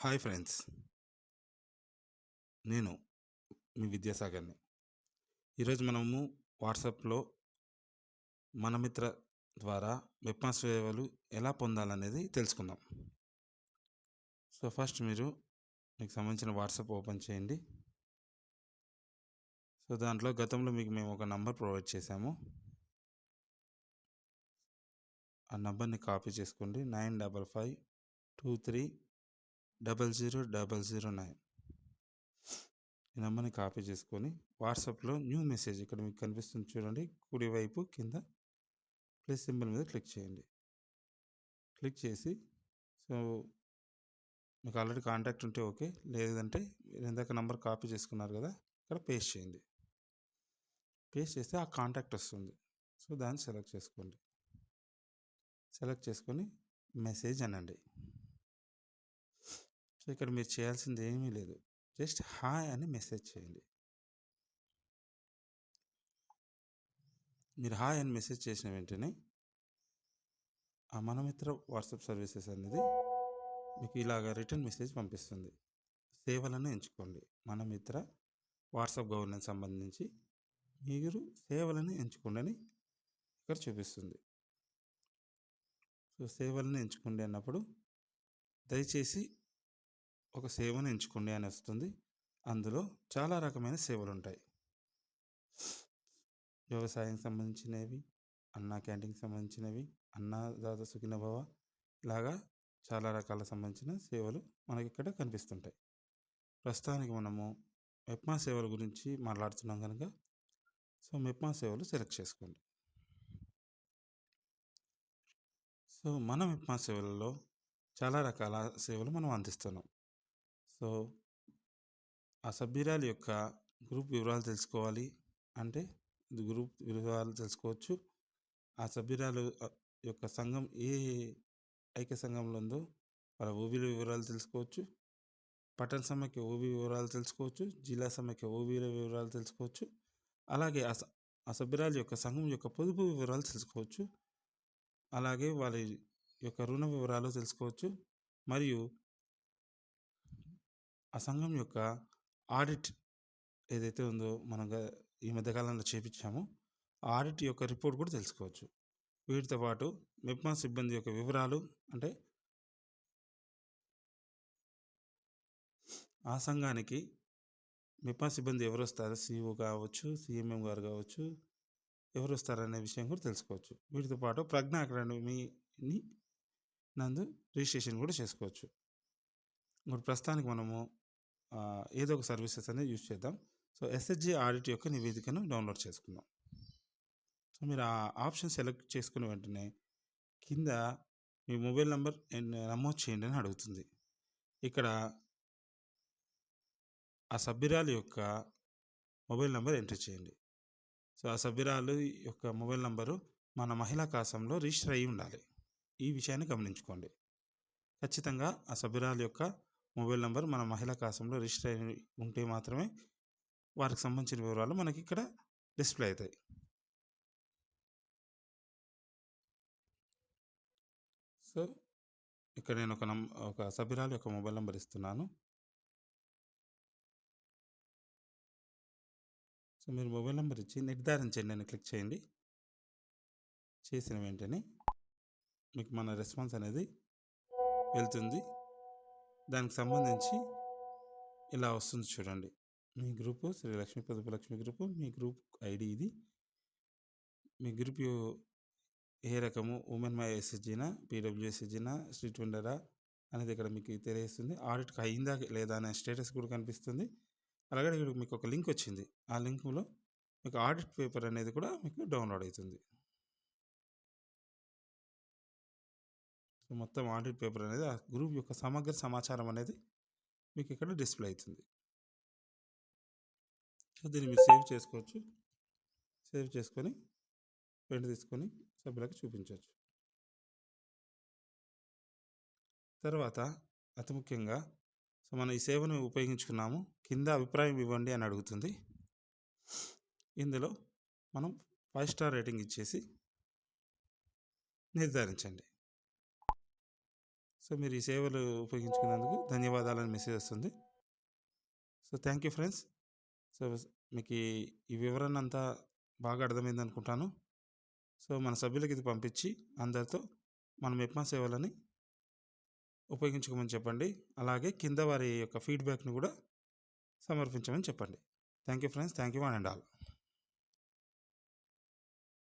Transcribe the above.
Hi friends. నేను మీ విద్యాసాగర్ని. ఈరోజు మనము వాట్సాప్లో మన మిత్ర ద్వారా వెబ్మా సేవలు ఎలా పొందాలనేది తెలుసుకుందాం. సో ఫస్ట్ మీరు మీకు సంబంధించిన వాట్సాప్ ఓపెన్ చేయండి. సో దాంట్లో గతంలో మీకు మేము ఒక నంబర్ ప్రొవైడ్ చేశాము. ఆ నంబర్ని కాపీ చేసుకోండి. Nine double five two three double zero double zero nine. ఈ నెంబర్ని కాపీ చేసుకొని వాట్సాప్లో న్యూ మెసేజ్ ఇక్కడ మీకు కనిపిస్తుంది చూడండి. కుడివైపు కింద ప్లస్ సింబల్ మీద క్లిక్ చేయండి. క్లిక్ చేసి సో మీకు ఆల్రెడీ కాంటాక్ట్ ఉంటే ఓకే. లేదంటే మీరు ఇందాక నెంబర్ కాపీ చేసుకున్నారు కదా ఇక్కడ పేస్ట్ చేయండి. పేస్ట్ చేస్తే ఆ కాంటాక్ట్ వస్తుంది. సో దాన్ని సెలెక్ట్ చేసుకోండి. సెలెక్ట్ చేసుకొని మెసేజ్ అనండి. ఇక్కడ మీరు చేయాల్సింది ఏమీ లేదు. జస్ట్ హాయ్ అని మెసేజ్ చేయండి. మీరు హాయ్ అని మెసేజ్ చేసిన వెంటనే ఆ మనమిత్ర వాట్సాప్ సర్వీసెస్ అనేది మీకు ఇలాగ రిటర్న్ మెసేజ్ పంపిస్తుంది. సేవలను ఎంచుకోండి. మనమిత్ర వాట్సాప్ గవర్నెన్స్ సంబంధించి మీరు సేవలను ఎంచుకోండి అని ఇక్కడ చూపిస్తుంది. సో సేవలను ఎంచుకోండి అన్నప్పుడు దయచేసి ఒక సేవను ఎంచుకోండి అని వస్తుంది. అందులో చాలా రకమైన సేవలు ఉంటాయి వ్యవసాయం సంబంధించినవి అన్నా క్యాంటీన్కి సంబంధించినవి అన్నదాత సుఖినభవ లాగా చాలా రకాల సంబంధించిన సేవలు మనకి ఇక్కడ కనిపిస్తుంటాయి. ప్రస్తుతానికి మనము మెప్మా సేవల గురించి మాట్లాడుతున్నాం కనుక సో మెప్మా సేవలు సెలెక్ట్ చేసుకోండి. సో మన మెప్మా సేవలలో చాలా రకాల సేవలు మనం అందిస్తున్నాం. సో ఆ సభ్యురాలు యొక్క గ్రూప్ వివరాలు తెలుసుకోవాలి. అంటే గ్రూప్ వివరాలు తెలుసుకోవచ్చు. ఆ సభ్యురాలు యొక్క సంఘం ఏ ఐక్య సంఘంలో ఉందో వాళ్ళ ఓబీల వివరాలు తెలుసుకోవచ్చు. పట్టణ సమ్మెకి ఓబీ వివరాలు తెలుసుకోవచ్చు. జిల్లా సమ్మెకి ఓబీల వివరాలు తెలుసుకోవచ్చు. అలాగే ఆ ఆ యొక్క సంఘం యొక్క పొదుపు వివరాలు తెలుసుకోవచ్చు. అలాగే వాళ్ళ యొక్క రుణ వివరాలు తెలుసుకోవచ్చు. మరియు ఆ సంఘం యొక్క ఆడిట్ ఏదైతే ఉందో మనం ఈ మధ్యకాలంలో చేపించామో ఆ ఆడిట్ యొక్క రిపోర్ట్ కూడా తెలుసుకోవచ్చు. వీటితో పాటు మెప్మా సిబ్బంది యొక్క వివరాలు అంటే ఆ సంఘానికి మెప్మా సిబ్బంది ఎవరు వస్తారు సిఇఓ కావచ్చు సిఎంఎం గారు కావచ్చు ఎవరు వస్తారనే విషయం కూడా తెలుసుకోవచ్చు. వీటితో పాటు ప్రజ్ఞా అకాడమీని నందు రిజిస్ట్రేషన్ కూడా చేసుకోవచ్చు. ఇప్పుడు ప్రస్తుతానికి మనము ఏదో ఒక సర్వీసెస్ అనేది యూజ్ చేద్దాం. సో ఎస్హెచ్జి ఆడిట్ యొక్క నివేదికను డౌన్లోడ్ చేసుకుందాం. సో మీరు ఆ ఆప్షన్ సెలెక్ట్ చేసుకున్న వెంటనే కింద మీ మొబైల్ నెంబర్ నమోదు చేయండి అని అడుగుతుంది. ఇక్కడ ఆ సభ్యురాలు యొక్క మొబైల్ నెంబర్ ఎంటర్ చేయండి. సో ఆ సభ్యురాలు యొక్క మొబైల్ నెంబరు మన మహిళా కాసంలో రిజిస్టర్ అయ్యి ఉండాలి. ఈ విషయాన్ని గమనించుకోండి. ఖచ్చితంగా ఆ సభ్యురాలు యొక్క మొబైల్ నెంబర్ మన మహిళా కాసంలో రిజిస్టర్ అయి ఉంటే మాత్రమే వారికి సంబంధించిన వివరాలు మనకి ఇక్కడ డిస్ప్లే అవుతాయి. సో ఇక్కడ నేను ఒక నం ఒక సభ్యురాలు యొక్క మొబైల్ నెంబర్ ఇస్తున్నాను. సో మీరు మొబైల్ నెంబర్ ఇచ్చి నిర్ధారించండి అని క్లిక్ చేయండి. చేసిన వెంటనే మీకు మన రెస్పాన్స్ అనేది వెళ్తుంది. దానికి సంబంధించి ఇలా వస్తుంది చూడండి. మీ గ్రూపు శ్రీ లక్ష్మీ పొదుపు లక్ష్మి గ్రూపు మీ గ్రూప్ ఐడి ఇది. మీ గ్రూప్ ఏ రకము? ఉమెన్ మై ఎస్ఎస్జీనా? పీడబ్ల్యూఎస్ఎస్జీనా స్ట్రీట్ వెండరా అనేది ఇక్కడ మీకు తెలియస్తుంది ఆడిట్ అయిందా లేదా అనే స్టేటస్ కూడా కనిపిస్తుంది. అలాగే ఇక్కడ మీకు ఒక లింక్ వచ్చింది. ఆ లింక్లో మీకు ఆడిట్ పేపర్ అనేది కూడా మీకు డౌన్లోడ్ అవుతుంది. సో మొత్తం ఆడిట్ పేపర్ అనేది ఆ గ్రూప్ యొక్క సమగ్ర సమాచారం అనేది మీకు ఇక్కడ డిస్ప్లే అవుతుంది. సో దీన్ని మీరు సేవ్ చేసుకోవచ్చు. సేవ్ చేసుకొని ప్రింట్ తీసుకొని సభ్యులకు చూపించవచ్చు. తర్వాత అతి ముఖ్యంగా సో మనం ఈ సేవను ఉపయోగించుకున్నాము. కింద అభిప్రాయం ఇవ్వండి అని అడుగుతుంది. ఇందులో మనం ఫైవ్ స్టార్ రేటింగ్ ఇచ్చేసి నిర్ధారించండి. సో మీరు ఈ సేవలు ఉపయోగించుకున్నందుకు ధన్యవాదాలని మెసేజ్ వస్తుంది. So thank you friends. So మీకు ఈ- వివరణ అంతా బాగా అర్థమైంది అనుకుంటాను. సో మన సభ్యులకి ఇది పంపించి అందరితో మన మెప్మా సేవలని ఉపయోగించుకోమని చెప్పండి. అలాగే కింద వారి యొక్క ఫీడ్బ్యాక్ని కూడా సమర్పించమని చెప్పండి. Thank you friends. Thank you one and all.